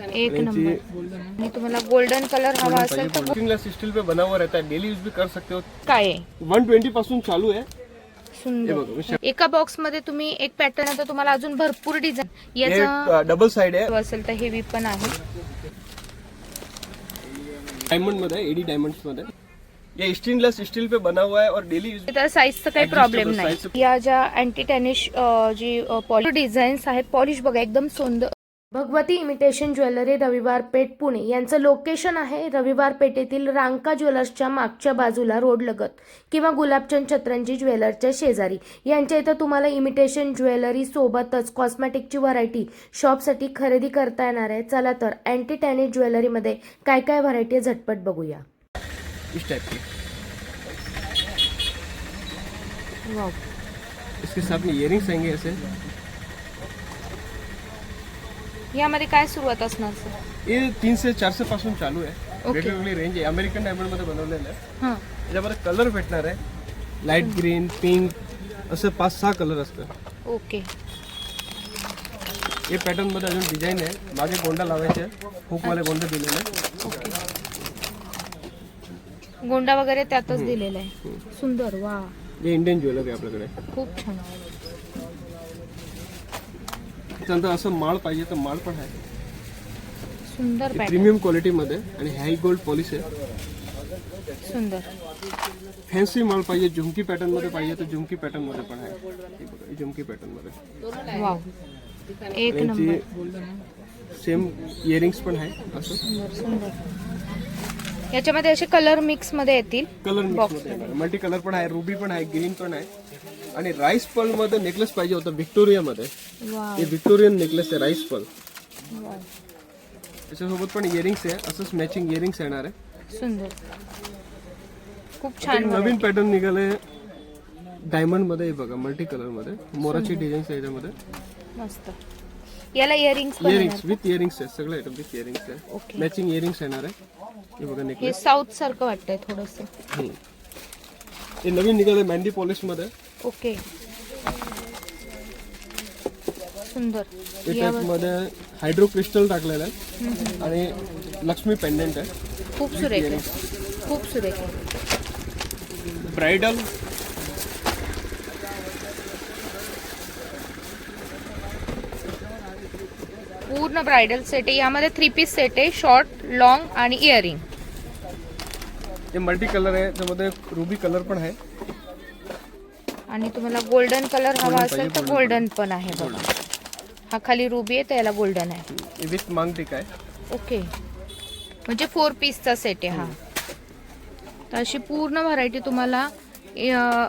एक नंबर. आणि तुम्हाला गोल्डन कलर हवा असेल तर स्टेनलेस स्टील पे बना हुआ रहता. है डेली यूज भी कर सकते हो. काय आहे? 120 पासून चालू आहे. हे सुंदर बघा मी एका बॉक्समध्ये तुम्ही एक पॅटर्न आहे तर तुम्हाला अजून भरपूर डिझाईन हे याचा डबल साइड आहे. असेल तर हेवी पण आहे. डायमंडमध्ये एडी डायमंड्समध्ये. ये स्टेनलेस स्टील पे बना हुआ है और डेली यूज तर साईजचा काही Adjustable प्रॉब्लेम नाही. size. या ज्या अँटी टॅनिश जी पॉलिश डिझाईन्स आहेत पॉलिश बघा एकदम सुंदर. भगवती इमिटेशन ज्वेलरी रविवार पेठ पुणे. यांचं लोकेशन आहे रविवार पेठेतील रांका ज्वेलर्सच्या मागच्या बाजूला रोड लगत किंवा गुलाबचंद छत्रंजी ज्वेलरच्या शेजारी. यांच्या इथं तुम्हाला इमिटेशन ज्वेलरी सोबतच कॉस्मॅटिकची व्हरायटी शॉपसाठी खरेदी करता येणार आहे. चला तर अँटी टॅनिश ज्वेलरीमध्ये काय काय व्हरायटी आहे झटपट बघूया. इसके साथ में इयरिंग्स आएंगे ऐसे. यामध्ये काय सुरुवात असणार सर ये तीन से चारशे पासून चालू आहे. वेगवेगळी रेंज आहे. अमेरिकन डायमंड मध्ये बनवलेलं आहे. हाँ. याच्यामध्ये कलर भेटणार आहे. लाईट ग्रीन पिंक असं पाच सहा कलर असतं ओके हे पॅटर्न मध्ये अजून डिझाईन आहे. मागे गोंडा लावायचे. हुकवाले गोंडे दिलेले आहे. गोंडा वगैरे त्यातच दिलेला आहे. सुंदर वा. हे इंडियन ज्वेलरी आहे आपल्याकडे. खूप छान. त्यानंतर असं माळ पाहिजे तर माळ पण आहे. सुंदर प्रीमियम क्वालिटी मध्ये आणि हाय गोल्ड पॉलिश आहे. सुंदर. फॅन्सी माळ पाहिजे झुमकी पॅटर्नमध्ये पाहिजे तर झुमकी पॅटर्नमध्ये पण आहे. हे बघा, हे झुमकी पॅटर्नमध्ये. वाव. एक नंबर. यांची सेम इयरिंग्स पण आहे असं. सुंदर सुंदर. याच्यामध्ये असे कलर मिक्समध्ये येतील. Colour Box mix multi colour पण आहे रुबी पण आहे ग्रीन पण आहे. आणि राईस पर्लमध्ये नेकलेस पाहिजे होता व्हिक्टोरिया मध्ये. हे व्हिक्टोरियन नेकलेस आहे राईस वाव त्याच्यासोबत पण इयरिंग्स आहे असंच मॅचिंग इयरिंग्स येणार आहे. सुंदर. खूप छान नवीन पॅटर्न निघाले डायमंडमध्ये हे बघा मल्टी कलरमध्ये. मोराची डिझाईन्स आहे याच्यामध्ये. मस्त. याला इयरिंग्स इयरिंग्स. विथ इयरिंग्स आहे सगळे आयटम विथ इयरिंग्स आहे. मॅचिंग इयरिंग्स येणार आहे. हे बघा हे नेकलेस साऊथ सारखं वाटतंय थोडस. हे नवीन निघाले मॅन्डी पॉलिशमध्ये. ओके. सुंदर. मध्ये हायड्रो क्रिस्टल टाकलेलं आहे. आणि लक्ष्मी पेंडंट आहे. खूप सुरेख आहे. खूप सुरेख आहे. ब्रायडल पूर्ण ब्रायडल सेट आहे. यामध्ये थ्री पीस सेट आहे. शॉर्ट लॉंग आणि इयरिंग हे मल्टी कलर आहे. त्यामध्ये रुबी कलर पण आहे. आणि तुम्हाला गोल्डन कलर हवा असेल तर गोल्डन पण आहे बघा. हा खाली रुबी आहे त्याला गोल्डन आहे. विथ मांग टिक आहे. ओके म्हणजे फोर पीसचा सेट आहे हा. तर अशी पूर्ण व्हरायटी तुम्हाला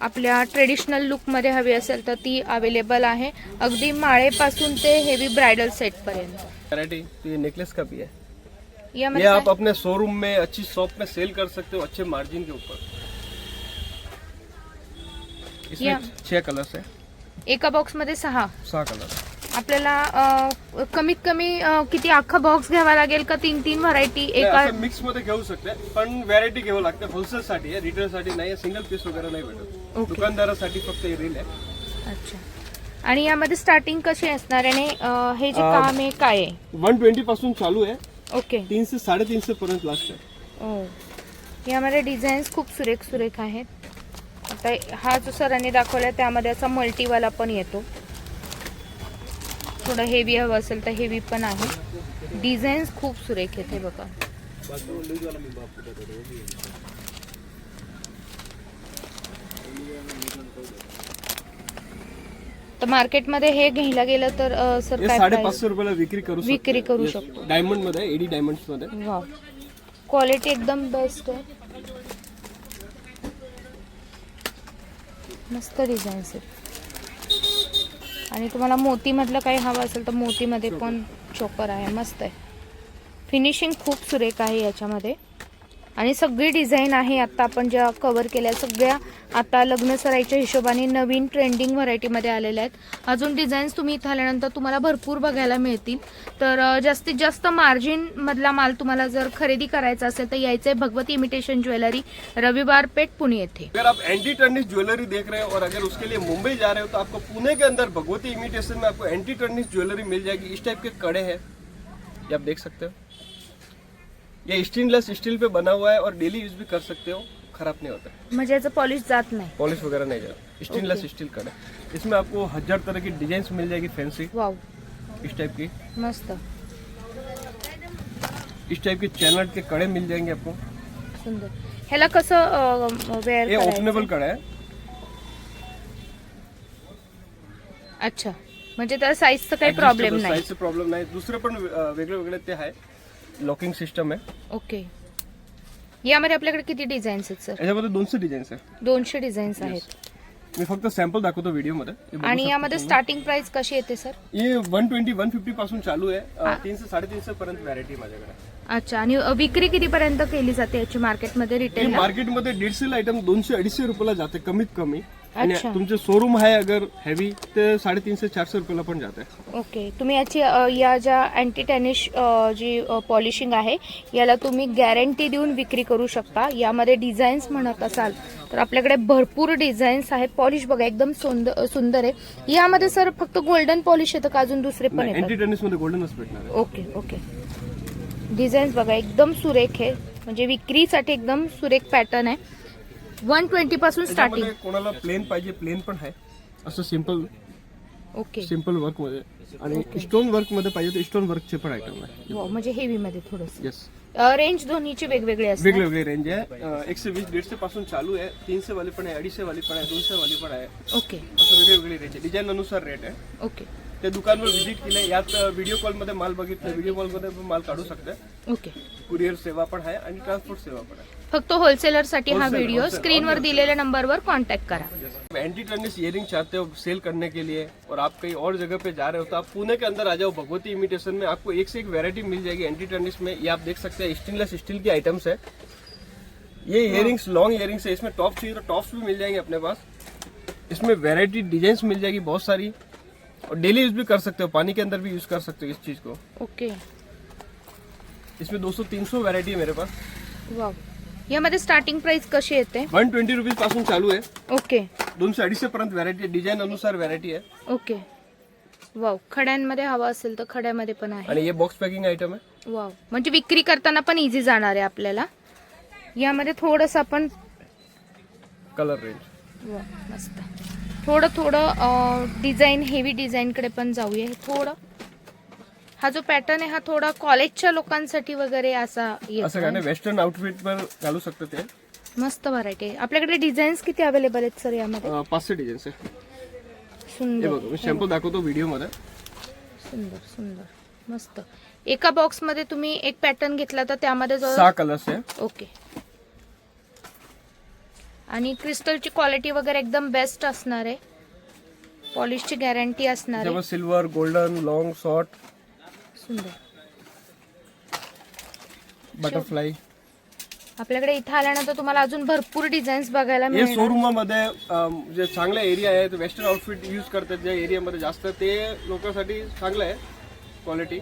आपल्या ट्रेडिशनल लुकमध्ये हवी असेल तर ती अवेलेबल आहे. अगदी माळेपासून ते हेवी ब्रायडल सेटपर्यंत वैरायटी तो ये नेकलेस का भी है ये आप? अपने शोरूम में अच्छी शॉप में सेल कर सकते हो अच्छे मार्जिन के ऊपर. इसमें या. छह कलर्स है। एका बॉक्समध्ये सहा. सहा कलर आपल्याला अं, कमीत कमी अं, किती अख्खा बॉक्स घ्यावा लागेल का? तीन तीन व्हरायटी एका मिक्समध्ये घेऊ शकते पण व्हरायटी घ्यावं लागते. होलसेल साठी आहे रिटेल साठी नाही सिंगल पीस वगैरे नाही भेटत. दुकानदारासाठी फक्त हे रील आहे. अच्छा. आणि यामध्ये स्टार्टिंग कशी असणार? आहे आणि अं, हे जे अं, काम आहे काय आहे? वन ट्वेंटी पासून चालू आहे. ओके. तीन से साडेतीनशे पर्यंत लास्ट आहे. ओ. यामध्ये डिझाईन्स खूप सुरेख सुरेख आहेत. आता हा जो सरांनी दाखवला त्यामध्ये असा मल्टीवाला पण येतो. थोडं हेवी हवं असेल तर हेवी पण आहे. डिझाईन्स खूप सुरेख हे बघा. तर मार्केटमध्ये हे घ्यायला गेलं तर अं, सर काय साडेपाचशे रुपयाला विक्री करू विक्री करू शकतो. डायमंडमध्ये एडी डायमंडमध्ये. वा क्वालिटी एकदम बेस्ट आहे. मस्त डिझाईन्स आहेत. आणि तुम्हाला मोतीमधलं काही हवं असेल तर मोतीमध्ये पण चोकर आहे. मस्त आहे. फिनिशिंग खूप सुरेख आहे याच्यामध्ये. आणि सगळी डिझाईन आहे आता आपण ज्या कवर केल्या सगळ्या आता लग्नसराईच्या हिशोबाने नवीन ट्रेंडिंग व्हरायटीमध्ये आलेल्या आहेत. अजून डिझाईन्स तुम्ही इथं आल्यानंतर तुम्हाला भरपूर बघायला मिळतील. तर जास्तीत जास्त मार्जिन मधला माल तुम्हाला जर खरेदी करायचा असेल तर यायचं आहे भगवती इमिटेशन ज्वेलरी रविवार पेठ पुणे येथे. अगर आप एंटी टर्निश ज्वेलरी देख रहे हो और अगर उसके लिए मुंबई जा रहे हो तो आपको पुणे के अंदर भगवती इमिटेशन में आपको एंटी टर्निश ज्वेलरी मिल जाएगी। इस टाइप के कड़े हैं। ये आप देख सकते हो। ये स्टेनलेस स्टील पे बना हुआ है और डेली यूज भी कर सकते हो खराब नहीं होता। म्हणजे याचं पॉलिश जात नाही। पॉलिश वगैरह नहीं जाएगा स्टेनलेस स्टील कड़ा इसमें आपको हजार तरह की डिजाइन मिल जाएगी फैंसी वाव इस टाइप की। मस्त। इस टाइप के चैनल के कड़े मिल जाएंगे आपको। सुंदर। ह्याला कसं वेअर ये ओपनेबल कड़ा है। अच्छा. म्हणजे त्याला साईजचा काही प्रॉब्लेम नाही. प्रॉब्लेम नाही. दुसरे पण वेगळे वेगळे ते आहे. लॉकिंग सिस्टम आहे. ओके. यामध्ये आपल्याकडे किती डिझाईन्स आहेत सर याच्यामध्ये दोनशे डिझाईन्स आहे. दोनशे डिझाईन्स आहेत. मी फक्त सॅम्पल दाखवतो व्हिडिओमध्ये. आणि यामध्ये. स्टार्टिंग प्राइस कशी येते sir one twenty one fifty पासून चालू आहे. अं, तीनशे साडेतीनशे पर्यंत व्हरायटी माझ्याकडे. अच्छा आणि विक्री कितीपर्यंत केली जाते याची मार्केटमध्ये हे रिटेल मार्केटमध्ये दीडशे आयटम दोनशे अडीचशे रुपयाला जाते कमीत कमी. आणि अच्छा. तुमचे शोरूम आहे अगर हेवी ते साडेतीनशे चारशे रुपयाला पण जाते ओके. तुम्ही याची अ, या ज्या अँटी टॅनिश अ, जी पॉलिशिंग आहे याला तुम्ही गॅरंटी देऊन विक्री करू शकता. यामध्ये डिझाईन्स म्हणत असाल तर आपल्याकडे भरपूर डिझाईन्स आहे पॉलिश बघा एकदम सुंदर सुंदर आहे. यामध्ये सर फक्त गोल्डन पॉलिश येतं का? अजून दुसरे पण येतात? अँटी टेनिसमध्ये गोल्डनच भेटणार आहे. Okay okay. डिझाईन्स बघा एकदम सुरेख आहे. म्हणजे विक्रीसाठी एकदम सुरेख पॅटर्न आहे. वन ट्वेंटी पासून स्टार्टिंग त्याच्यामध्ये कोणाला प्लेन पाहिजे प्लेन पण आहे. असं सिंपल ओके सिंपल वर्कमध्ये. आणि स्टोन वर्कमध्ये पाहिजे तर स्टोन वर्कचे पण आयटम आहे. म्हणजे हेवी मध्ये थोडस. येस रेंज दोन्हीची वेगवेगळी असते वेगळे वेगळे रेंज आहे. अं, एकशे वीस दीडशे पासून चालू आहे. तीनशे वाली पण आहे अडीचशे वाली पण आहे दोनशे वाली पण आहे. ओके असं वेगळे वेगळे रेंज आहे. डिझाईन अनुसार रेट आहे. ओके त्या दुकानवर व्हिजिट केले यात व्हिडिओ कॉल मध्ये माल बघितलं व्हिडिओ कॉल मध्ये पण माल काढू शकते ओके. कुरिअर सेवा पण आहे आणि ट्रान्सपोर्ट सेवा पण आहे. फक्त होलसेलर साठी हा Wholesale, व्हिडिओ wholesale, स्क्रीनवर. दिलेल्या नंबरवर कॉन्टॅक्ट करा. एंटी टर्निस इयरिंग चाहते हो सेल करने के लिए. और आप कहीं और जगह पे जा रहे हो तो आप पुणे के अंदर आ जाओ. भगवती इमिटेशन में आपको एक से एक वैरायटी मिल जाएगी एंटी टर्निस में. ये आप देख सकते हैं स्टेनलेस स्टील के आइटम्स है. ये इयरिंग्स लॉन्ग इयरिंग्स है. इसमें टॉप चाहिए तो टॉप्स भी मिल जाएँगे अपने पास. इसमें वैरायटी डिज़ाइन मिल जाएगी बहुत सारी. और डेली यूज भी कर सकते हो पानी के अंदर भी यूज कर सकते हो इस चीज को। ओके इसमें 200-300 वैरायटी है मेरे पास। वाव यामध्ये स्टार्टिंग प्राइस कशी येते? 120 रुपीजपासून चालू आहे। ओके दोनशे अडीचशे पर्यंत व्हरायटी डिझाईन अनुसार व्हरायटी आहे। ओके वाव खड्यांमध्ये हवा असेल तर खड्यामध्ये पण आहे. आणि हे बॉक्स पॅकिंग आयटम आहे। वाव म्हणजे विक्री करताना पण इझी जाणार आहे आपल्याला. यामध्ये थोडस आपण कलर रेंज वा मस्त. थोडं थोडं डिझाईन हेवी डिझाईनकडे पण जाऊया थोडं. हा जो पॅटर्न आहे हा थोडा कॉलेजच्या लोकांसाठी वगैरे असा असं काय येतो नाही वेस्टर्न आउटफिट वर घालू शकतो ते. मस्त व्हरायटी आहे. आपल्याकडे डिझाईन्स किती अवेलेबल आहेत सर यामध्ये? पाचशे डिझाईन्स आहे हे सुंदर. बघा शॅम्पू दाखवतो व्हिडिओमध्ये. सुंदर सुंदर. मस्त. एका बॉक्समध्ये तुम्ही एक पॅटर्न घेतला तर त्यामध्ये सहा कलर्स आहे. ओके आणि क्रिस्टलची क्वालिटी वगैरे एकदम बेस्ट असणार आहे. पॉलिशची गॅरंटी असणार आहे. सिल्वर गोल्डन लॉंग शॉर्ट सुंदर. बटरफ्लाय आपल्याकडे इथं आल्यानंतर तुम्हाला अजून भरपूर डिझाईन्स बघायला मिळणार. शोरूममध्ये जे चांगले एरिया आहेत वेस्टर्न आउटफिट यूज करतात ज्या एरियामध्ये जास्त ते लोकांसाठी चांगलं आहे क्वालिटी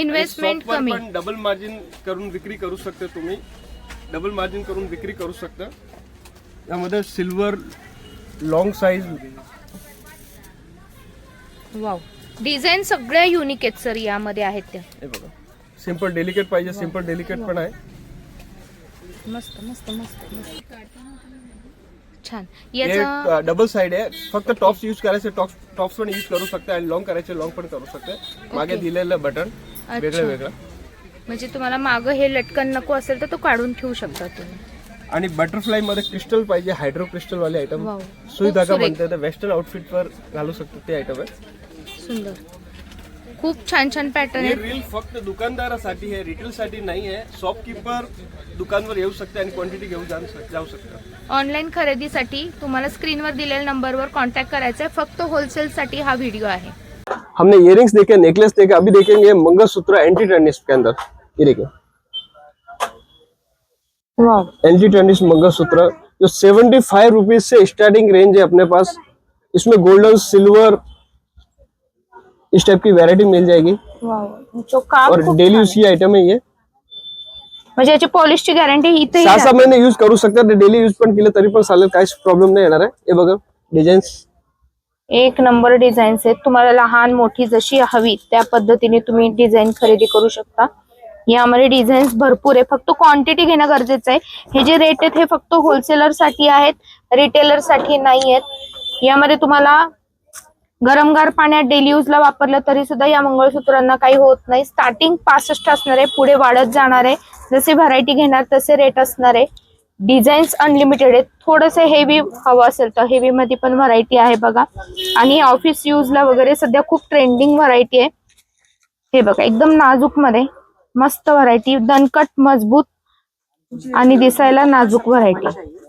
इन्व्हेस्टमेंट कमी. डबल मार्जिन करून विक्री करू शकता तुम्ही. डबल मार्जिन करून विक्री करू शकता. यामध्ये silver long size wow design सगळ्या युनिक आहेत सर यामध्ये आहेत त्या. हे बघा. सिंपल डेलिकेट पाहिजे सिंपल डेलिकेट पण आहे. मस्त मस्त मस्त मस्त. छान. याचा हे डबल साइड आहे. फक्त टॉप्स यूज करायचे टॉप्स टॉप्स पण यूज करू शकते आणि लॉंग करायचे लॉंग पण करू शकते. मागे दिलेलं बटन वेगळं वेगळं. म्हणजे तुम्हाला मागं हे लटकन नको असेल तर तो काढून ठेवू शकता तुम्ही. आणि बटरफ्लायमध्ये क्रिस्टल पाहिजे हायड्रो क्रिस्टल वाले आयटम वाव. सुई खूप धागा सुरेख. वेस्टर्न आउटफिट वर घालू शकतो ते आयटम आहे. सुंदर. खूप छान छान पॅटर्न हे आहेत रील फक्त दुकानदारासाठी आहे रिटेल साठी नाही आहे. शॉपकीपर दुकानवर येऊ शकते आणि क्वांटिटी घेऊन जाऊ शक- जाऊ शकतं ऑनलाईन खरेदीसाठी तुम्हाला स्क्रीनवर दिलेल्या नंबरवर कॉन्टॅक्ट करायचा आहे फक्त होलसेलसाठी हा व्हिडिओ आहे. हमने इयरिंग्स देखे नेकलेस देखे अभी देखेंगे मंगलसूत्र एंटी टेनिस के अंदर ये देखिए. एंटी टेनिस मंगलसूत्र जो सेवेंटी फाइव रुपीज से स्टार्टिंग रेंज है अपने पास. इसमें गोल्डन सिल्वर इस टाइप की वैरायटी मिल जाएगी. जो और डेली यूज की आइटम है ये. आहे. म्हणजे याची पॉलिशची गॅरंटी इथे सहा सहा महिने यूज करू शकतात डेली यूज पण केलं तरी पण चालेल काहीच प्रॉब्लेम नाही येणार आहे. हे बघा डिझाईन्स एक नंबर डिझाईन्स आहेत. तुम्हाला लहान मोठी जशी हवी त्या पद्धतीने तुम्ही डिझाईन खरेदी करू शकता. यामध्ये डिझाईन्स भरपूर आहे. फक्त क्वांटिटी घेणं गरजेचं आहे. हे जे रेट आहेत हे फक्त होलसेलरसाठी आहेत. रिटेलरसाठी नाही आहेत. यामध्ये तुम्हाला गरमगार पाण्यात डेली यूजला वापरलं तरी सुद्धा या मंगळसूत्रांना काही होत नाही. स्टार्टिंग पासष्ट असणार आहे पुढे वाढत जाणार आहे. जसे व्हरायटी घेणार तसे रेट असणार आहे. डिझाईन्स अनलिमिटेड आहेत. थोडंसं हेवी हवं असेल तर हेवी मध्ये पण व्हरायटी आहे बघा. आणि ऑफिस यूजला वगैरे सध्या खूप ट्रेंडिंग व्हरायटी आहे. हे बघा एकदम नाजूकमध्ये मस्त व्हरायटी दणकट मजबूत आणि दिसायला नाजूक व्हरायटी